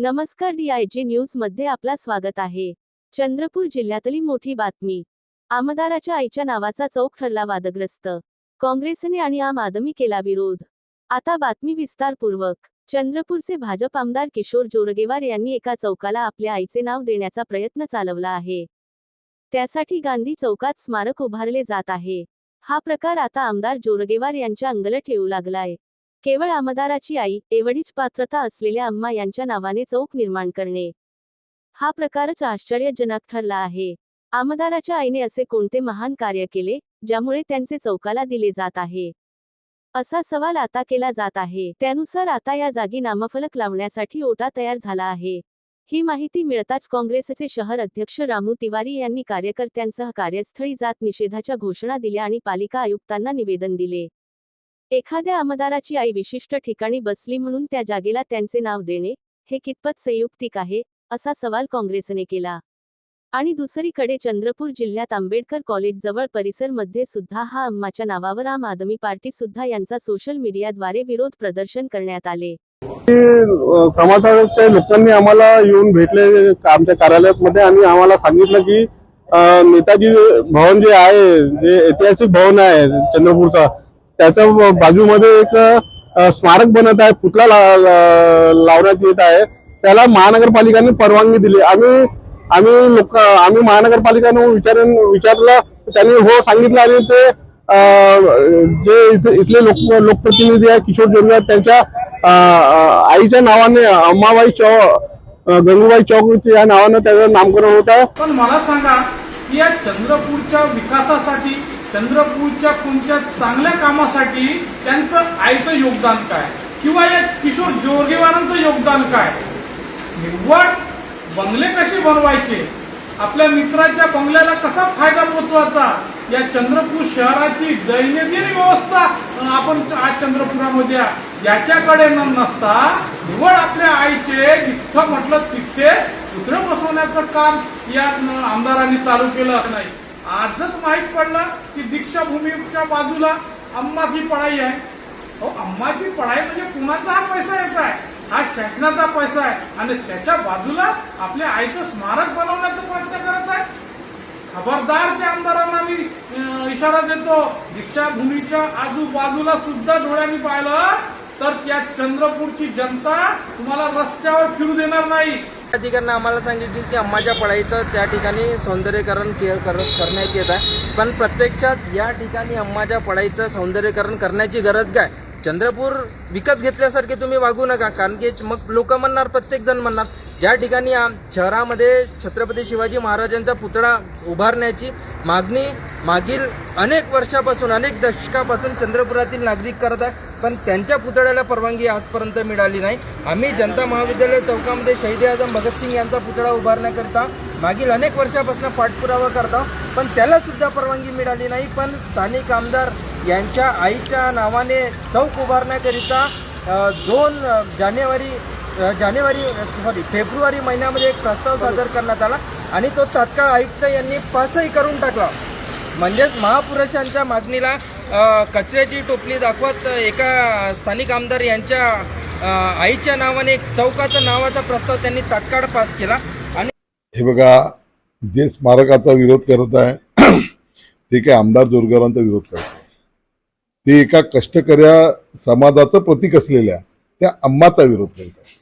नमस्कार डीआयजी न्यूजमध्ये आपला स्वागत आहे. चंद्रपूर जिल्ह्यातली मोठी बातमी. आमदाराच्या आईच्या नावाचा चौक ठरला वादग्रस्त. काँग्रेसने आणि आम आदमी केला विरोध. आता बातमी विस्तारपूर्वक. चंद्रपूरचे भाजप आमदार किशोर जोरगेवार यांनी एका चौकाला आपल्या आईचे नाव देण्याचा प्रयत्न चालवला आहे. त्यासाठी गांधी चौकात स्मारक उभारले जात आहे. हा प्रकार आता आमदार जोरगेवार यांच्या अंगलट येऊ लागलाय. केवळ आमदाराची आई एवढीच पात्रता असलेल्या अम्मा यांच्या नावाने चौक निर्माण करणे. हा प्रकारच आश्चर्यजनक ठरला आहे. आमदाराच्या आईने असे कोणते महान कार्य केले ज्यामुळे त्यांचे चौकाला दिले जात आहे? असा सवाल आता केला जात आहे. त्यानुसार आता या जागी नामफलक लावण्यासाठी ओटा तयार झाला आहे. ही माहिती मिळताच काँग्रेसचे शहर अध्यक्ष रामू तिवारी यांनी कार्यकर्त्यांसह कार्यस्थळी जात निषेधाच्या घोषणा दिल्या आणि पालिका आयुक्तांना निवेदन दिले. एखाद्या आमदाराची आई विशिष्ट ठिकाणी बसली म्हणून त्या जागेला त्यांचे नाव देणे हे कितपत संयुक्तिक आहे असा सवाल काँग्रेसने केला. आणि दुसरीकडे चंद्रपूर जिल्ह्यात आंबेडकर कॉलेज जवळ परिसरमध्ये सुद्धा हा अम्माच्या नावावर आम आदमी पार्टी सुद्धा यांचा सोशल मीडियाद्वारे विरोध प्रदर्शन करण्यात आले. समाजाच्या लोकांनी आम्हाला येऊन भेटले आमच्या कार्यालयामध्ये आणि आम्हाला सांगितलं की नेताजी भवन जे आहे जे ऐतिहासिक भवन आहे चंद्रपूरचा त्याच्या बाजूमध्ये एक स्मारक बनत आहे पुतळा ला- लावण्यात येत आहे. त्याला महानगरपालिकेने परवानगी दिली. आम्ही आम्ही लोक आम्ही महानगरपालिकेने विचार विचारलं त्यांनी हो सांगितलं आणि ते जे इथे- इथले लोक लोकप्रतिनिधी आहे किशोर जोरगार त्यांच्या आईच्या नावाने अम्माबाई चौक गंगूबाई चौक या नावानं त्याचं नामकरण होत आहे. पण मला सांगा की या चंद्रपूरच्या विकासासाठी चंद्रपूरच्या कोणत्या चांगल्या कामासाठी त्यांचं आईचं योगदान काय? किंवा या किशोर जोरगेवारांचं योगदान काय? निव्वळ बंगले कसे बनवायचे? आपल्या मित्राच्या बंगल्याला कसा फायदा पोचवायचा या चंद्रपूर शहराची दैनंदिन व्यवस्था आपण आज चंद्रपुरामध्ये याच्याकडे न नसता निवड आपल्या आईचे जिथं म्हटलं तिथे पुत्र बसवण्याचं काम या आमदारांनी चालू केलं नाही. आजच माहीत पडलं की दीक्षाभूमीच्या बाजूला अम्माची पढाई आहे. अहो अम्माची पढाई म्हणजे कुणाचा हा पैसा येत आहे? हा शासनाचा पैसा आहे. आणि त्याच्या बाजूला आपल्या आईचं स्मारक बनवण्याचा प्रयत्न करत आहे. खबरदार त्या आमदारांना मी इशारा देतो. दीक्षाभूमीच्या आजूबाजूला सुद्धा डोळ्यांनी पाहिलं. तर त्या चंद्रपूरची जनता तुम्हाला रस्त्यावर फिरू देणार नाही. त्या ठिकाणी आम्हाला सांगितले की अम्माच्या पढाईचं त्या ठिकाणी सौंदर्यकरण के- कर- करण्यात येत आहे. पण प्रत्यक्षात या ठिकाणी अम्माच्या पढाईचं सौंदर्यकरण करण्याची गरज काय? चंद्रपूर विकत घेतल्यासारखे तुम्ही वागू नका कारण की मग लोक म्हणणार प्रत्येक जण म्हणणार ज्या ठिकाणी आम- शहरामध्ये छत्रपती शिवाजी महाराजांचा पुतळा उभारण्याची मागणी मागील अनेक वर्षापासून अनेक दशकापासून चंद्रपुरातील नागरिक करत आहे पण त्यांच्या पुतळ्याला परवानगी आजपर्यंत मिळाली नाही. आम्ही जनता महाविद्यालय चौकामध्ये शहीद आजम भगतसिंग यांचा पुतळा उभारण्याकरिता मागील अनेक वर्षापासून पाठपुरावा करता पण त्याला सुद्धा परवानगी मिळाली नाही. पण स्थानिक आमदार यांच्या आईच्या नावाने चौक उभारण्याकरिता दोन जानेवारी जानेवारी सॉरी फेब्रुवारी महिन्यामध्ये एक प्रस्ताव सादर करण्यात आला आणि तो तात्काळ आयुक्त यांनी पासही करून टाकला. म्हणजेच महापुरुषांच्या मागणीला कचऱ्याची टोपली दाखवत एका स्थानिक आमदार यांच्या आईच्या नावाने एक चौकाचा नावाचा प्रस्ताव त्यांनी तात्काळ पास केला आणि हे बघा जे स्मारकाचा विरोध करत आहे ते काय आमदार जोरगारांचा विरोध करत आहे. ते एका कष्टकऱ्या समाजाचं प्रतीक असलेल्या त्या अम्माचा विरोध करत आहे.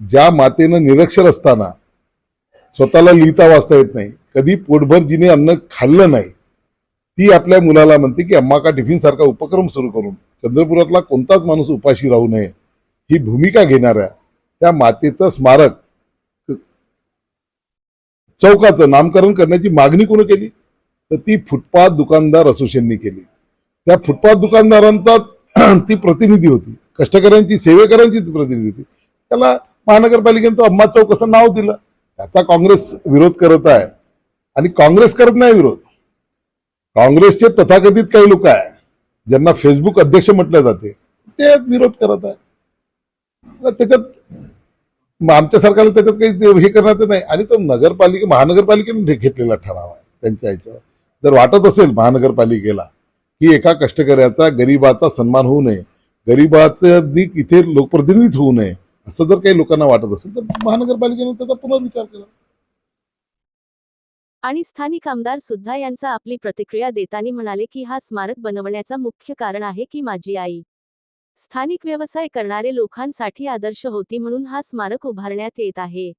ज्या मातेनं निरक्षर असताना स्वतःला लिहिता वाचता येत नाही कधी पोटभर जिने अन्न खाल्लं नाही ती आपल्या मुलाला म्हणते की अम्मा का टिफिन सारखा उपक्रम सुरू करून? चंद्रपुरातला कोणताच माणूस उपाशी राहू नये. ही भूमिका घेणाऱ्या त्या मातेचं स्मारक चौकाचं नामकरण करण्याची मागणी कोणी केली? तर ती फुटपाथ दुकानदार असोसिएशननी केली. त्या फुटपाथ दुकानदारांचा ती प्रतिनिधी होती. कष्टकऱ्यांची सेवेकऱ्यांची ती प्रतिनिधी होती. त्याला महानगरपालिकेने तो अम्मा चौक असं नाव दिलं. त्याचा काँग्रेस विरोध करत आहे. आणि काँग्रेस करत नाही विरोध. काँग्रेसचे तथाकथित काही लोक आहे ज्यांना फेसबुक अध्यक्ष म्हटलं जाते ते विरोध करत आहे. त्याच्यात आमच्या सरकारला त्याच्यात काही हे करण्याचं नाही. आणि तो नगरपालिका महानगरपालिकेने घेतलेला ठराव आहे त्यांच्या ह्याच्यावर जर वाटत असेल महानगरपालिकेला की एका कष्टकऱ्याचा गरीबाचा सन्मान होऊ नये गरीबाचं इथे लोकप्रतिनिधी होऊ नये असं जर काही लोकांना वाटत असेल तर महानगरपालिकेने त्याचा पुनर्विचार केला. आणि स्थानिक आमदार सुद्धा यांचा आपली प्रतिक्रिया देताना म्हणाले की हा स्मारक बनवण्याचा मुख्य कारण आहे की माझी आई. स्थानिक व्यवसाय करणारे लोकांसाठी आदर्श होती म्हणून हा स्मारक उभारण्यात येत आहे.